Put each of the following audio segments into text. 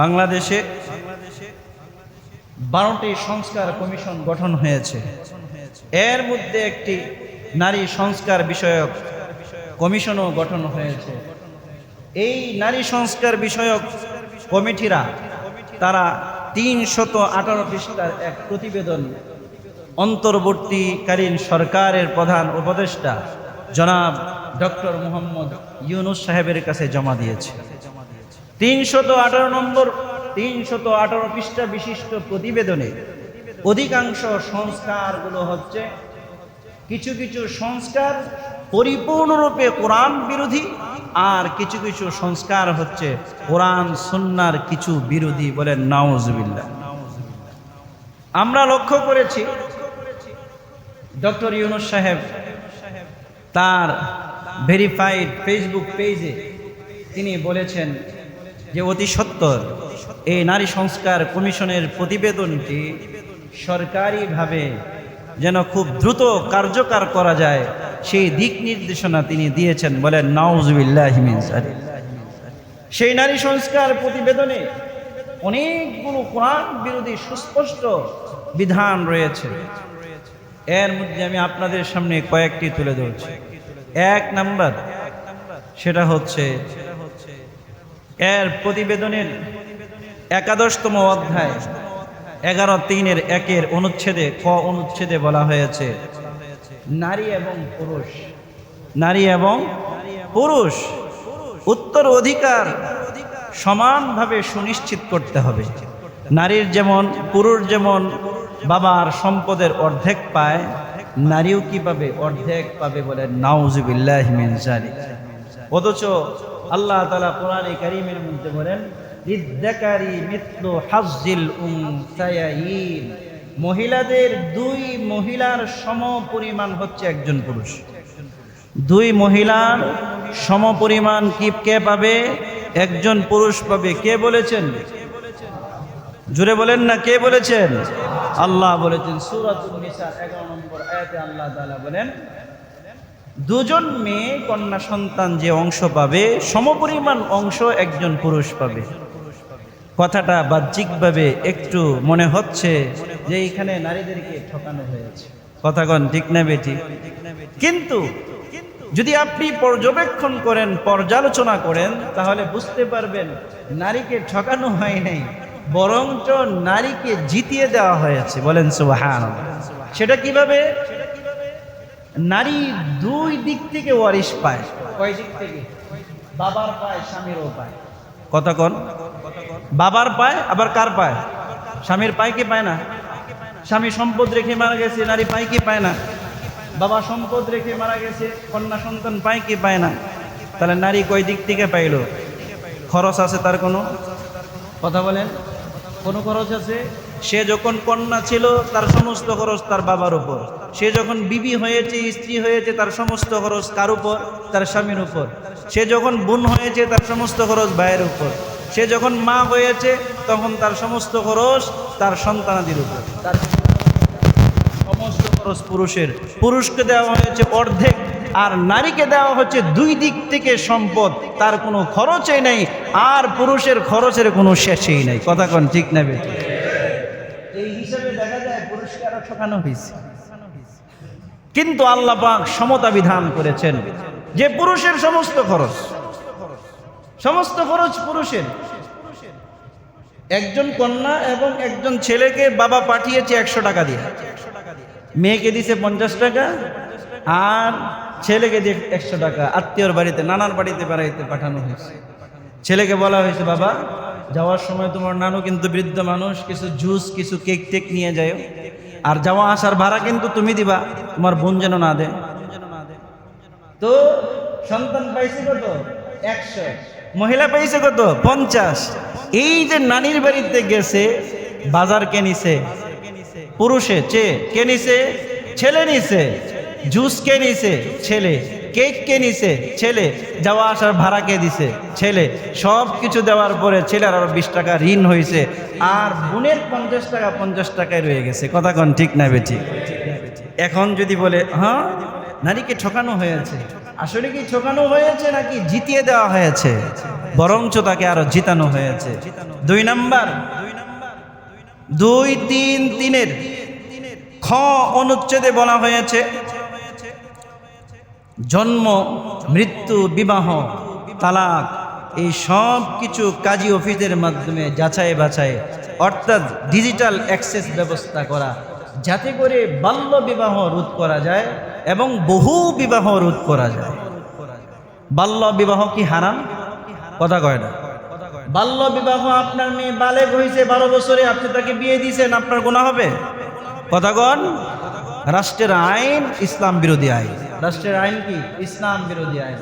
বাংলাদেশে বারোটি সংস্কার কমিশন গঠন হয়েছে। এর মধ্যে একটি নারী সংস্কার বিষয়ক কমিশনও গঠন হয়েছে। এই নারী সংস্কার বিষয়ক কমিটিরা, তারা তিন শত আঠারো পৃষ্ঠার এক প্রতিবেদন অন্তর্বর্তীকালীন সরকারের প্রধান উপদেষ্টা জনাব ডক্টর মোহাম্মদ ইউনুস সাহেবের কাছে জমা দিয়েছে। তিনশত আঠারো নম্বর, তিনশত আঠারো পৃষ্ঠা বিশিষ্ট প্রতিবেদনে অধিকাংশ সংস্কারগুলো হচ্ছে কিছু কিছু সংস্কার পরিপূর্ণরূপে কোরআন বিরোধী আর কিছু কিছু সংস্কার হচ্ছে কোরআন সুন্নার কিছু বিরোধী বলেন নাউজবিল্লা আমরা লক্ষ্য করেছি ডক্টর ইউনুস সাহেব তার ভেরিফাইড ফেসবুক পেজে তিনি বলেছেন যে অতি সত্তর, এই নারী সংস্কার কমিশনের প্রতিবেদনটি সরকারিভাবে যেন খুব দ্রুত কার্যকর করা যায়, সেই দিক নির্দেশনা তিনি দিয়েছেন বলেন নওয়াজবিল্লাহিমিন সেই নারী সংস্কার প্রতিবেদনে অনেকগুলো কোরআন বিরোধী সুস্পষ্ট বিধান রয়েছে। এর মধ্যে আমি আপনাদের সামনে কয়েকটি তুলে ধরছি। এক নাম্বার, সেটা হচ্ছে এর প্রতিবেদনের একাদশতম অধ্যায়, এগারো তিনের একের অনুচ্ছেদে, ক অনুচ্ছেদে বলা হয়েছে, নারী এবং পুরুষ। নারী এবং পুরুষ, উত্তর অধিকার সমানভাবে সুনিশ্চিত করতে হবে। নারীর যেমন, পুরুষ যেমন বাবার সম্পদের অর্ধেক পায়, নারীও কি পাবে অর্ধেক পাবে বলে নাউজুবিল্লাহ মিন জালিক অথচ আল্লাহ তালা কোরআনে কারিমের মধ্যে বলেন লিদ্দাকারি মিত্র হাজিল উনসায়াইন। মহিলাদের দুই মহিলার সম পরিমাণ হচ্ছে একজন পুরুষ। দুই মহিলার সম পরিমাণ কি কে পাবে? একজন পুরুষ পাবে। কে বলেছেন? জুড়ে বলেন না, কে বলেছেন? আল্লাহ বলেছেন নিসা 11 নম্বর আয়াতে আল্লাহ তাআলা বলেন দুজন মেয়ে, কন্যা সন্তান যে অংশ পাবে, সমপরিমাণ অংশ একজন পুরুষ পাবে। কথাটা বাহ্যিকভাবে একটু মনে হচ্ছে যে এইখানে নারীদেরকে ঠকানো হয়েছে। কথাগণ ঠিক না বেটি? কিন্তু যদি আপনি পর্যবেক্ষণ করেন, পর্যালোচনা করেন, তাহলে বুঝতে পারবেন নারীকে ঠকানো হয় নাই, বরঞ্চ নারীকে জিতিয়ে দেওয়া হয়েছে। বলেন সুবাহান সেটা কীভাবে? নারী দুই দিক থেকে ওয়ারিশ পায়। কয় দিক থেকে? বাবার পায় স্বামীরও পায়। কথা কন। বাবার পায় আবার কার পায়? স্বামীর পায় কি পায় না? স্বামী সম্পদ রেখে মারা গেছে নারী পায় কি পায় না? বাবা সম্পদ রেখে মারা গেছে কন্যা সন্তান পায় কি পায় না? তাহলে নারী কয় দিক থেকে পাইল? খরচ আছে তার কোনো? কথা বলেন। কোনো খরচ আছে? সে যখন কন্যা ছিল তার সমস্ত খরচ তার বাবার উপর। সে যখন বিবি হয়েছে, স্ত্রী হয়েছে, তার সমস্ত খরচ কার উপর? তার স্বামীর উপর। সে যখন বোন হয়েছে, তার সমস্ত খরচ ভাইয়ের উপর। সে যখন মা হয়েছে, তখন তার সমস্ত খরচ তার সন্তানাদির উপর। তার সমস্ত খরচ পুরুষের। পুরুষকে দেওয়া হয়েছে অর্ধেক, আর নারীকে দেওয়া হচ্ছে দুই দিক থেকে সম্পদ। তার কোনো খরচই নেই, আর পুরুষের খরচের কোনো শেষেই নেই। কথা কোন ঠিক নেবে এই হিসাবে দেখা যায় পুরুষকে আরও ঠকানো হয়েছে। কিন্তু আল্লাহ পাক সমতা বিধান করেছেন যে পুরুষের সমস্ত খরচ সমস্ত খরচ পুরুষের। একজন কন্যা এবং একজন ছেলেকে বাবা পাঠিয়েছে একশো টাকা দিয়ে। মেয়েকে দিছে পঞ্চাশ টাকা আর ছেলেকে দিয়ে একশো টাকা। আত্মীয়র বাড়িতে, নানার বাড়িতে বেড়াইতে পাঠানো হয়েছে। ছেলেকে বলা হয়েছে, বাবা যাওয়ার সময় তোমার নানু কিন্তু বৃদ্ধ মানুষ, কিছু জুস কিছু কেক টেক নিয়ে যায় আর যাওয়া আসার ভাড়া কিন্তু তুমি দিবা, তোমার বোন যেন না দে তো সন্তান পাইছে কত? একশো। মহিলা পাইছে কত? পঞ্চাশ। এই যে নানির বাড়িতে গেছে, বাজার কে নিছে? পুরুষে। চে কে নিছে? ছেলে নিছে। জুস কে নিছে? ছেলে। কেক কে নিছে? ছেলে। যাওয়া আসার ভাড়া কে দিছে? ছেলে। সব কিছু দেওয়ার পরে ছেলের আরও বিশ টাকা ঋণ হয়েছে আর বোনের পঞ্চাশ টাকা, পঞ্চাশ টাকায় রয়ে গেছে। কথা কন ঠিক না বেঠি এখন যদি বলে হ্যাঁ নারীকে ঠকানো হয়েছে। আসলে কি ঠকানো হয়েছে নাকি জিতিয়ে দেওয়া হয়েছে? বরঞ্চ তাকে আরও জিতানো হয়েছে। দুই নাম্বার। দুই তিন তিনের খ অনুচ্ছেদে বলা হয়েছে জন্ম, মৃত্যু, বিবাহ, তালাক, এই সব কিছু কাজী অফিসের মাধ্যমে যাচাই বাছাই, অর্থাৎ ডিজিটাল অ্যাক্সেস ব্যবস্থা করা, যাতে করে বাল্য বিবাহ রোধ করা যায় এবং বহু বিবাহ রোধ করা যায়। বাল্য বিবাহ কি হারাম? কথা কয় না। বাল্য বিবাহ আপনার মেয়ে বালেক হয়েছে, বারো বছরে আপনি তাকে বিয়ে দিয়েছেন, আপনার গোনা হবে? কথা কন। রাষ্ট্রের আইন, ইসলাম বিরোধী আইন। রাষ্ট্রের আইন কি? ইসলাম বিরোধী আইন।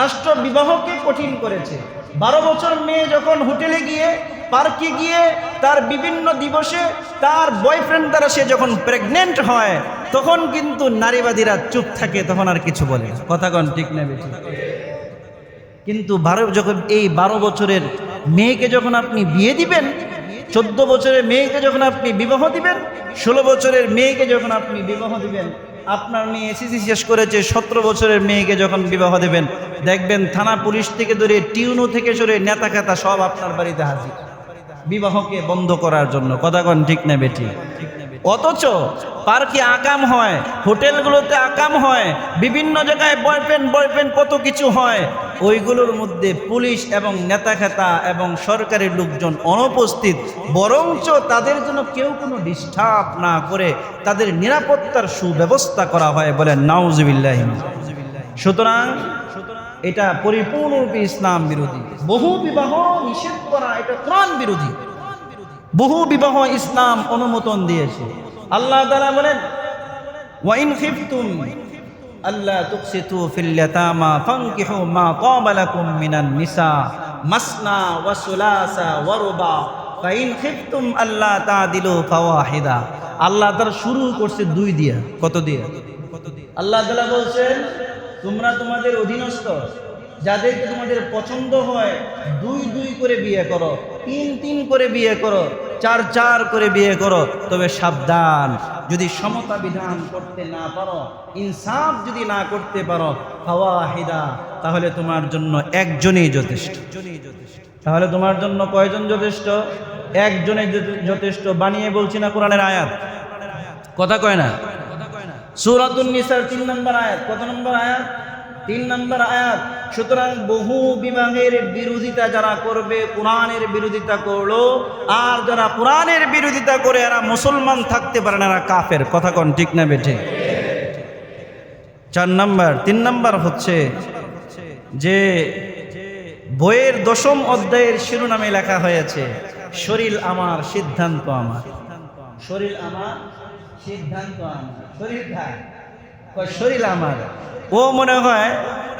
রাষ্ট্র বিবাহকে কঠিন করেছে। বারো বছর মেয়ে যখন হোটেলে গিয়ে, পার্কে গিয়ে, তার বিভিন্ন দিবসে, তার বয়ফ্রেন্ড দ্বারা সে যখন প্রেগনেন্ট হয়, তখন কিন্তু নারীবাদীরা চুপ থাকে, তখন আর কিছু বলে না। কথা কন, ঠিক না বেঠিক কিন্তু বারো, যখন এই বারো বছরের মেয়েকে যখন আপনি বিয়ে দিবেন, চোদ্দ বছরের মেয়েকে যখন আপনি বিবাহ দিবেন, ষোলো বছরের মেয়েকে যখন আপনি বিবাহ দিবেন আপনার মেয়ে এসিসি শেষ করেছে সতেরো বছরের মেয়েকে যখন বিবাহ দেবেন, দেখবেন থানা পুলিশ থেকে ধরে টিউনো থেকে সরে নেতা খেতা সব আপনার বাড়িতে হাজির। বিবাহকে বন্ধ করার জন্য। কথাগণ ঠিক না বেটি? অথচ পার্কে আকাম হয়, হোটেলগুলোতে আকাম হয়, বিভিন্ন জায়গায় বয়ফ্রেন্ড বয়ফ্রেন্ড কত কিছু হয়, ওইগুলোর মধ্যে পুলিশ এবং নেতা খেতা এবং সরকারি লোকজন অনুপস্থিত। বরঞ্চ তাদের জন্য কেউ কোনো ডিস্টার্ব না করে তাদের নিরাপত্তার সুব্যবস্থা করা হয় বলে নাউজবিল্লাহ। সুতরাং এটা পরিপূর্ণরূপে ইসলাম বিরোধী। বহু বিবাহ নিষেধ করা এটা কোরআন বিরোধী। বহু বিবাহ ইসলাম অনুমোদন দিয়েছে। আল্লাহ তাআলা বলেন, ওয়াইন খিফতুম আল্লাহ তুকসিতু ফিল ইয়াতামা ফানকিহু মা তাবা লাকুম মিনান নিসা মাসনা ওয়া সুলাসা ওয়া রুবা। ফাইন খিফতুম আল্লাহ তাদিলু ফাওয়াহিদা। আল্লাহ তাআলা শুরু করছে দুই দিয়া। কত দিয়া? আল্লাহ তাআলা বলছেন, তোমরা তোমাদের অধীনস্থ যাদেরকে তোমাদের পছন্দ হয়, দুই দুই করে বিয়ে করো, তিন তিন করে বিয়ে করো, চার চার করে বিয়ে করো, তবে সাবধান। যদি সমতা বিধান করতে না পারো, ইনসাফ যদি না করতে পারো হাওয়াহিদা তাহলে তোমার জন্য একজনই যথেষ্ট। তাহলে তোমার জন্য কয়জন যথেষ্ট? একজনে যথেষ্ট। বানিয়ে বলছি না কোরআনের আয়াত? কথা কয় না? সুরাতুন নিসার তিন নম্বর আয়াত। কত নম্বর আয়াত? তিন নম্বর আয়াত, সুতরাং বহু বিবাহের বিরোধিতা যারা করবে, কোরআনের বিরোধিতা করল, আর যারা কোরআনের বিরোধিতা করে এরা মুসলমান থাকতে পারে না, এরা কাফের। কথা কোন ঠিক না বেঠে? চার নম্বর, তিন নম্বর হচ্ছে যে বইয়ের দশম অধ্যায়ের শিরোনামে লেখা হয়েছে, শরীর আমার, সিদ্ধান্ত আমার। শরীর আমার, সিদ্ধান্ত আমার। শরীর শরীর আমার। ও মনে হয়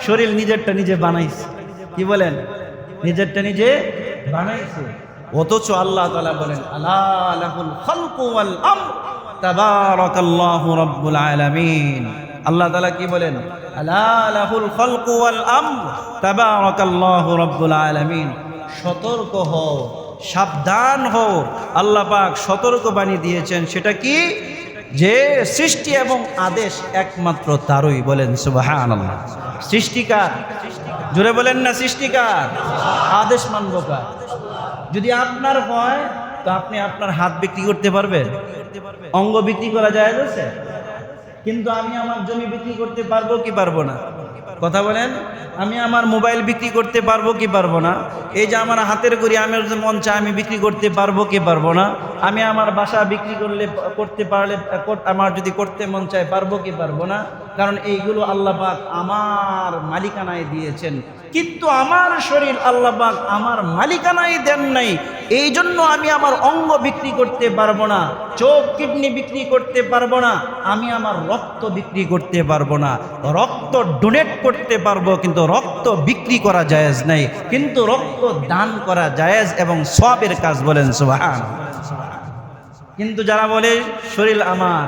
শরীর নিজেরটা নিজে বানাইছে। কি বলেন? নিজেরটা নিজে বানাইছে। অথচ আল্লাহ তাআলা বলেন আলামিন। আল্লাহ তাআলা কি বলেন? আলামিন। সতর্ক হও, সাবধান হও। সতর্ক বাণী দিয়েছেন, সেটা কি? যে সৃষ্টি এবং আদেশ একমাত্র তারই বলেন সুবাহান সৃষ্টিকার। জোরে বলেন না সৃষ্টিকার। আদেশ মানব কার? যদি আপনার হয় তো আপনি আপনার হাত বিক্রি করতে পারবেন। অঙ্গ বিক্রি করা যায় কিন্তু আমি আমার জমি বিক্রি করতে পারব কি পারব না? কথা বলেন? আমি আমার মোবাইল বিক্রি করতে পারব কি পারব না? এই যে আমার হাতের করি আমার যে মন চায় আমি বিক্রি করতে পারব কি পারব না? আমি আমার বাসা বিক্রি করলে, করতে পারলে আমার যদি করতে মন চায়, পারব কি পারব না? কারণ এইগুলো আল্লাহ পাক আমার মালিকানায় দিয়েছেন। কিন্তু আমার শরীর আল্লাপাক আমার মালিকানাই দেন নাই। এই জন্য আমি আমার অঙ্গ বিক্রি করতে পারব না, চোখ কিডনি বিক্রি করতে পারব না, আমি আমার রক্ত বিক্রি করতে পারব না। রক্ত ডোনেট করতে পারব, কিন্তু রক্ত বিক্রি করা জায়েজ নাই। কিন্তু রক্ত দান করা জায়েজ এবং সবের কাজ বলেন সুবহান। কিন্তু যারা বলে, শরীর আমার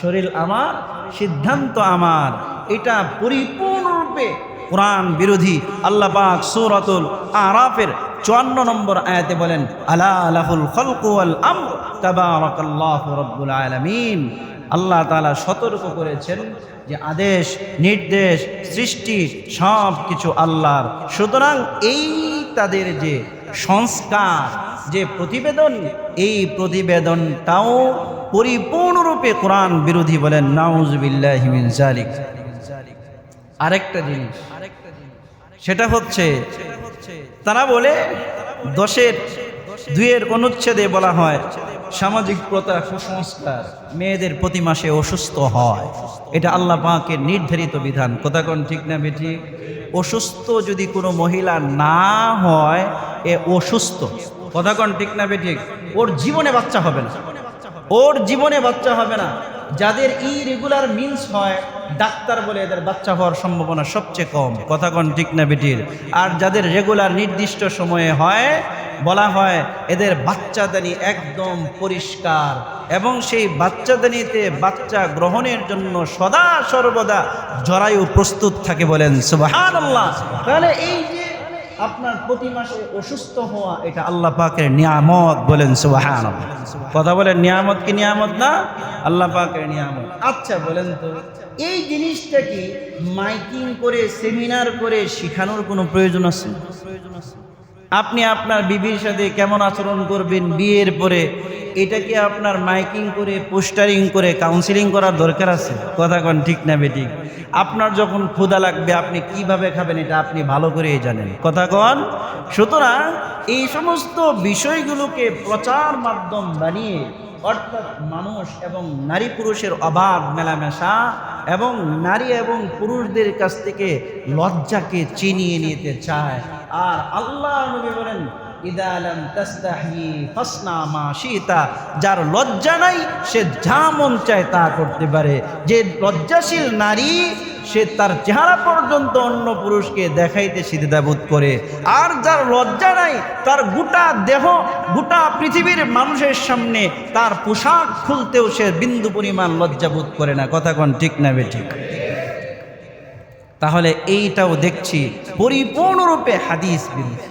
শরীর আমার, সিদ্ধান্ত আমার। এটা পরিপূর্ণরূপে কোরআন বিরোধী আল্লাহ পাক সূরাতুল আরাফের চুয়ান্ন নম্বর আয়াতে বলেন, আলা লাহুল খলকু ওয়াল আমর তাবারাকাল্লাহু রাব্বুল আলামিন। আল্লাহ তালা সতর্ক করেছেন যে আদেশ, নির্দেশ, সৃষ্টি সব কিছু আল্লাহর। সুতরাং এই তাদের যে সংস্কার, যে প্রতিবেদন, এই প্রতিবেদনটাও পরিপূর্ণরূপে কোরআন বিরোধী বলেন, নাউজুবিল্লাহি মিন জালিক আরেকটা জিনিস সেটা হচ্ছে, তারা বলে, দশের দুইয়ের অনুচ্ছেদে বলা হয়, সামাজিক প্রথা কুসংস্কার মেয়েদের প্রতি মাসে অসুস্থ হয়। এটা আল্লাহ পাকের নির্ধারিত বিধান। কথা কোন ঠিক না বেটি অসুস্থ যদি কোনো মহিলা না হয়, এ অসুস্থ। কথা কোন ঠিক না বেটি ওর জীবনে বাচ্চা হবে না। ওর জীবনে বাচ্চা হবে না। যাদের ই রেগুলার মিন্স হয় ডাক্তার বলে এদের বাচ্চা হওয়ার সম্ভাবনা সবচেয়ে কম। কথা কোন ঠিক না বেটির? আর যাদের রেগুলার নির্দিষ্ট সময়ে হয়, বলা হয় এদের বাচ্চাদানি একদম পরিষ্কার এবং সেই বাচ্চাদানিতে বাচ্চা গ্রহণের জন্য সদা সর্বদা জরায়ু প্রস্তুত থাকে বলেন। তাহলে এই যে আপনার প্রতি মাসে অসুস্থ হওয়া, এটা আল্লাহ পাকের নিয়ামত বলেন সুবাহান কথা বলেন নিয়ামত কি নিয়ামত না? আল্লাহ পাকের নিয়ামত। আচ্ছা বলেন তো। এই জিনিসটা কি মাইকিং করে, সেমিনার করে শেখানোর কোনো প্রয়োজন আছে? আপনি আপনার বিবির সাথে কেমন আচরণ করবেন বিয়ের পরে? এটা কি আপনার মাইকিং করে, পোস্টারিং করে কাউন্সিলিং করার দরকার আছে? কথা কন ঠিক না বেঠিক আপনার যখন ক্ষুধা লাগবে, আপনি কীভাবে খাবেন এটা আপনি ভালো করেই জানেন। কথা কন? সুতরাং এই সমস্ত বিষয়গুলোকে প্রচার মাধ্যম বানিয়ে অর্থাৎ মানুষ এবং নারী পুরুষের অভাব, মেলামেশা এবং নারী এবং পুরুষদের কাছ থেকে লজ্জাকে চিনিয়ে নিতে চায়। আর আল্লাহ নবী বলেন ইদালাম তাস্তাহি ফাসনা মা শীতা। যার লজ্জা নাই, সে যা মন চায় তা করতে পারে। যে লজ্জাশীল নারী সে তার চেহারা পর্যন্ত অন্য পুরুষকে দেখাইতে সিদ্ধাবোধ করে। আর যার লজ্জা নাই, তার গোটা দেহ, গোটা পৃথিবীর মানুষের সামনে তার পোশাক খুলতেও সে বিন্দু পরিমাণ লজ্জাবোধ করে না। কথা কোন ঠিক না ঠিক? তাহলে এইটাও দেখছি পরিপূর্ণরূপে হাদিস বিরোধী।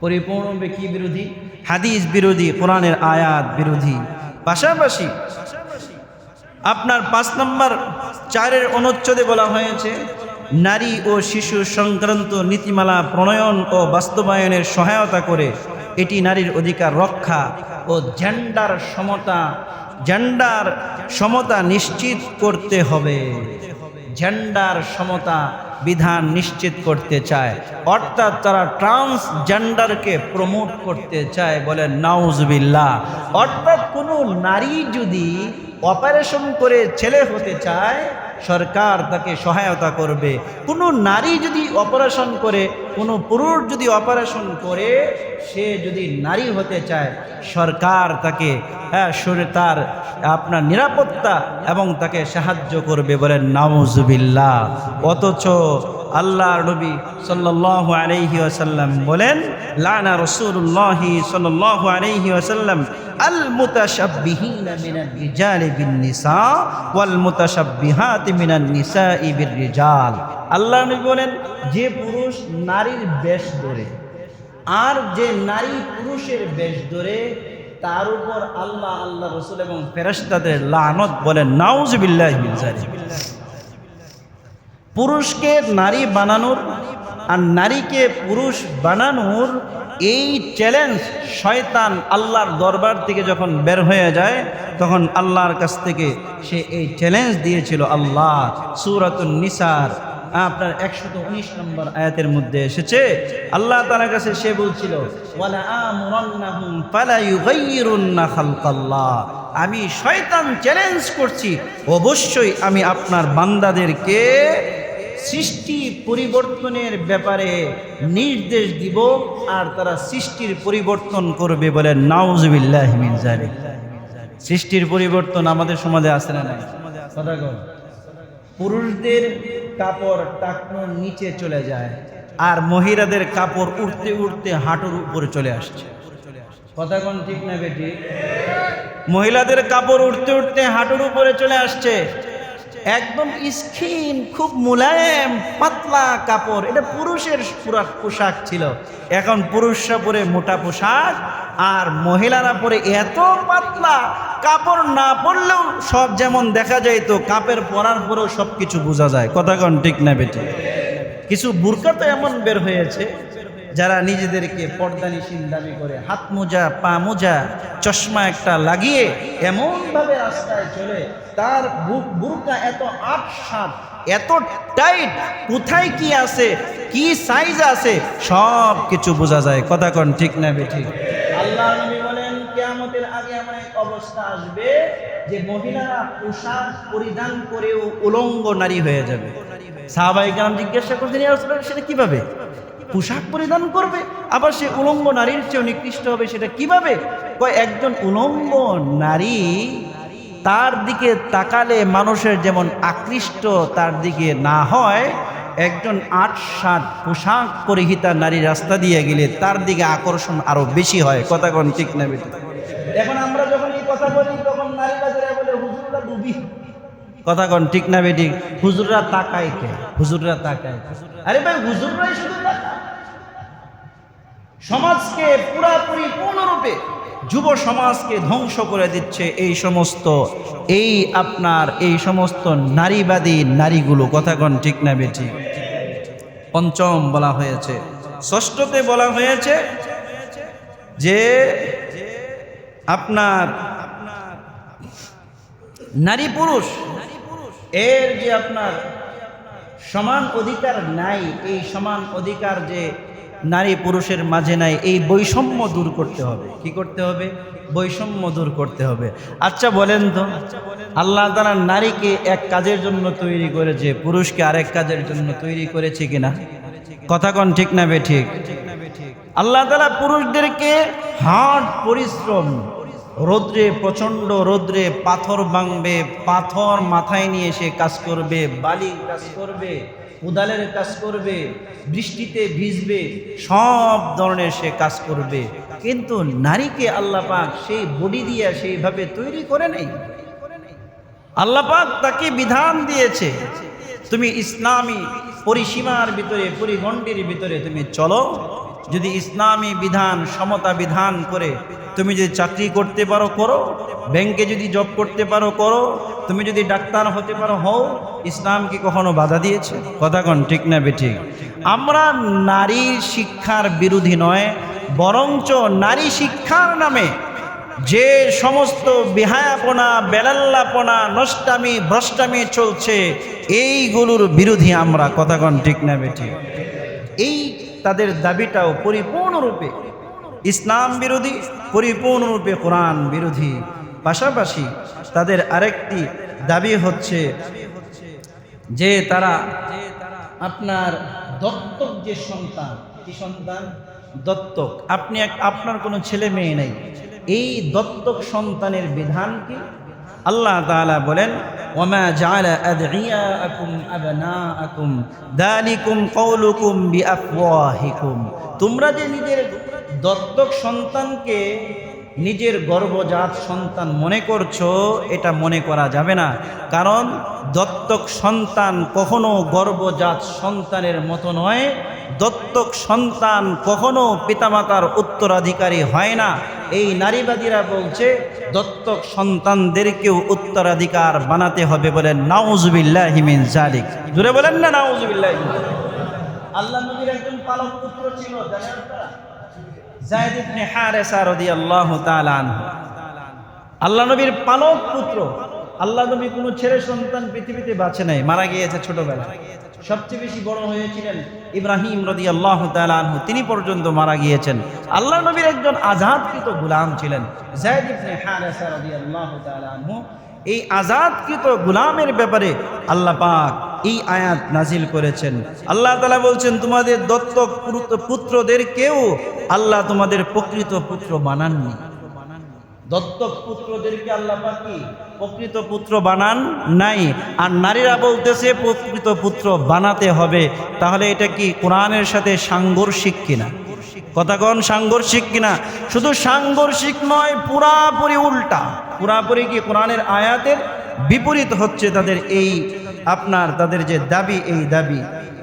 পরিপূর্ণরূপে কি বিরোধী? হাদিস বিরোধী, কোরআনের আয়াত বিরোধী। পাশাপাশি আপনার পাঁচ নম্বর চারের অনুচ্ছেদে বলা হয়েছে, নারী ও শিশু সংক্রান্ত নীতিমালা প্রণয়ন ও বাস্তবায়নের সহায়তা করে এটি নারীর অধিকার রক্ষা ও জেন্ডার সমতা জেন্ডার সমতা নিশ্চিত করতে হবে। জেন্ডার সমতা বিধান নিশ্চিত করতে চায়। অর্থাৎ তারা ট্রান্সজেন্ডারকে প্রমোট করতে চায় বলে নাউজবিল্লা অর্থাৎ কোনো নারী যদি অপারেশন করে ছেলে হতে চায় সরকার তাকে সহায়তা করবে। কোনো নারী যদি অপারেশন করে, কোনো পুরুষ যদি অপারেশন করে, সে যদি নারী হতে চায়, সরকার তাকে হ্যাঁ তার আপনার নিরাপত্তা এবং তাকে সাহায্য করবে বলেন নামজুবিল্লা অথচ আল্লাহর নবী সাল্লাল্লাহু আলাইহি ওয়াসাল্লাম বলেন, লানা রাসূলুল্লাহি সাল্লাল্লাহু আলাইহি ওয়াসাল্লাম আল মুতাশাব্বিহিনা মিনার রিজালি বিন নিসা ওয়াল মুতাশাব্বিহাতি মিনান নিসাই বির রিজাল আল্লাহর নবী বলেন, যে পুরুষ নারীর বেশ ধরে আর যে নারী পুরুষের বেশ ধরে, তার উপর আল্লাহ আল্লাহ রসুল এবং ফেরেশতাদের লানত বলেন, নাউজুবিল্লাহি মিন জালিক পুরুষকে নারী বানানোর আর নারীকে পুরুষ বানানোর এই চ্যালেঞ্জ শয়তান আল্লাহর দরবার থেকে যখন বের হয়ে যায়, তখন আল্লাহর কাছ থেকে সে এই চ্যালেঞ্জ দিয়েছিল আল্লাহ। সুরাতুন নিসার, আপনার একশত উনিশ নম্বর আয়াতের মধ্যে এসেছে। আল্লাহ তালার কাছে সে বলছিল। আমি শয়তান চ্যালেঞ্জ করছি। অবশ্যই আমি আপনার বান্দাদেরকে সৃষ্টি পরিবর্তনের ব্যাপারে নির্দেশ দিব আর তারা সৃষ্টির পরিবর্তন করবে বলে নাউজবিল্লাহ সৃষ্টির পরিবর্তন আমাদের সমাজে আসে না। পুরুষদের কাপড় টাকনোর নিচে চলে যায় আর মহিলাদের কাপড় উঠতে উঠতে হাঁটুর উপরে চলে আসছে। কথা ঠিক না বেটি? মহিলাদের কাপড় উঠতে উঠতে হাঁটুর উপরে চলে আসছে। একদম স্কিন খুব মুলায়েম, পাতলা কাপড়। এটা পুরুষের পুরা পোশাক ছিল। এখন পুরুষরা পরে মোটা পোশাক, আর মহিলারা পরে এত পাতলা কাপড় না পরলেও সব যেমন দেখা যায় তো কাপের পরার পরেও সব কিছু বোঝা যায়। কথা কন ঠিক না বেটি? কিছু বুরকা তো এমন বের হয়েছে। যারা নিজেদেরকে পর্দানিসীন দাবি করে হাত মোজা পা মোজা চশমা একটা লাগিয়ে এমনভাবে রাস্তায় চলে তার বুক বুরকা এত আট সাত এত টাইট কোথায় কি আছে কি সাইজ আছে সব কিছু বোঝা যায়। কথা কন ঠিক না বেঠিক? আল্লাহ নবী বলেন কেয়ামতের আগে এমন এক অবস্থা আসবে যে মহিলারা পোশাক পরিধান করেও উলঙ্গ নারী হয়ে যাবে। গ্রাম জিজ্ঞাসা করছেন "ইয়া রাসূলুল্লাহ, সেটা কীভাবে? পোশাক পরিধান করবে, আবার সে উলঙ্গ নারীর চেয়েও নিকৃষ্ট হবে, সেটা কীভাবে? কয়, একজন উলঙ্গ নারী তার দিকে তাকালে মানুষের যেমন আকৃষ্ট তার দিকে না হয়, একজন আট সাত পোশাক পরিহিতা নারী রাস্তা দিয়ে গেলে তার দিকে আকর্ষণ আরও বেশি হয়। কথা কোন ঠিক না বেটি? এখন আমরা যখন এই কথা বলি, তখন নারী বাজারে বলে, হুজুররা ডুবি। কথা কোন ঠিক না বেটি? হুজুররা তাকায় কে? হুজুররা তাকায় আরে ভাই হুজুররাই শুধু সমাজকে পুরাপুরি পূর্ণরূপে যুব সমাজকে ধ্বংস করে দিচ্ছে এই সমস্ত, এই আপনার এই সমস্ত নারীবাদী নারীগুলো কথাগণ ঠিক না বেঠি? পঞ্চম বলা হয়েছে, ষষ্ঠতে বলা হয়েছে যে আপনার নারী পুরুষ, এর যে আপনার সমান অধিকার নাই, এই সমান অধিকার যে নারী পুরুষের মাঝে নাই, এই বৈষম্য দূর করতে হবে। কি করতে হবে? বৈষম্য দূর করতে হবে। আচ্ছা বলেন তো, আল্লাহ তারা নারীকে এক কাজের জন্য তৈরি করেছে, পুরুষকে আরেক কাজের জন্য তৈরি করেছে কিনা? কথা কন ঠিক না বে ঠিক? আল্লাহ তালা পুরুষদেরকে হার্ড পরিশ্রম রৌদ্রে, প্রচণ্ড রৌদ্রে পাথর ভাঙবে, পাথর মাথায় নিয়ে সে কাজ করবে, বালি কাজ করবে উদালের কাজ করবে, বৃষ্টিতে ভিজবে, সব ধরনের সে কাজ করবে। কিন্তু নারীকে আল্লাহ পাক সেই বডি দিয়ে সেইভাবে তৈরি করে নেই। আল্লাহ পাক তাকে বিধান দিয়েছে, তুমি ইসলামী পরিসীমার ভিতরে, পরিগণ্ডির ভিতরে তুমি চলো। যদি ইসলামী বিধান, সমতা বিধান করে, তুমি যদি চাকরি করতে পারো, করো। ব্যাংকে যদি জব করতে পারো, করো। তুমি যদি ডাক্তার হতে পারো, হও। ইসলাম কি কখনো বাধা দিয়েছে? কথা কন, ঠিক না বেঠিক? আমরা নারী শিক্ষার বিরোধী নয়, বরঞ্চ নারী শিক্ষার নামে যে সমস্ত বিহায়াপনা, বেলাল্লাপনা, নষ্টামি, ভ্রষ্টামি চলছে, এইগুলোর বিরোধী আমরা। কথাগণ ঠিক না বেঠি এই তাদের দাবিটাও পরিপূর্ণরূপে ইসলাম বিরোধী, পরিপূর্ণরূপে কোরআন বিরোধী। পাশাপাশি তাদের আরেকটি দাবি হচ্ছে যে তারা আপনার দত্তক যে সন্তান, কি সন্তান? দত্তক। আপনি আপনার কোনো ছেলে মেয়ে নেই। এই দত্তক সন্তানের বিধান কি? আল্লাহ তাআলা বলেন, ওমা বিআফওয়াহিকুম। তোমরা যে নিজের দত্তক সন্তানকে নিজের গর্ভজাত সন্তান মনে করছ, এটা মনে করা যাবে না। কারণ দত্তক সন্তান কখনো গর্ভজাত সন্তানের মতো নয়। দত্তক সন্তান কখনো পিতামাতার উত্তরাধিকারী হয় না। এই নারীবাদীরা বলছে, দত্তক সন্তানদেরকেও উত্তরাধিকার বানাতে হবে বলে নাউজুবিল্লাহ হিমিন জালিক জুড়ে বলেন না নাউজবিল্লাহ। আল্লাহ নবীর একজন পালক পুত্র ছিল, জায়দ ইবনে হারেসা রাদিয়াল্লাহু আল্লাহ নবীর পালক পুত্র আল্লাহ নবী কোনো ছেলে সন্তান পৃথিবীতে বাঁচে নাই, মারা গিয়েছে ছোটবেলায়। সবচেয়ে বেশি বড় হয়েছিলেন ইব্রাহিম রদি আল্লাহ আনহু, তিনি পর্যন্ত মারা গিয়েছেন। আল্লাহ নবীর একজন আজাদকৃত গুলাম ছিলেন আনহু। এই আজাদকৃত গুলামের ব্যাপারে আল্লাহ পাক এই আয়াত নাজিল করেছেন। আল্লাহ তালা বলছেন, তোমাদের দত্তক পুত্র- পুত্রদেরকেও আল্লাহ তোমাদের প্রকৃত পুত্র বানাননি দত্তক পুত্রদেরকে আল্লাহ পাক প্রকৃত পুত্র বানান নাই। আর নারীরা বলতেছে, প্রকৃত পুত্র বানাতে হবে। তাহলে এটা কি কোরআনের সাথে সাংঘর্ষিক কিনা? কথাগণ সাংঘর্ষিক কিনা? শুধু সাংঘর্ষিক নয়, পুরাপুরি উল্টা। পুরাপুরি কি কোরআনের আয়াতের বিপরীত হচ্ছে তাদের এই আপনার, তাদের যে দাবি, এই দাবি।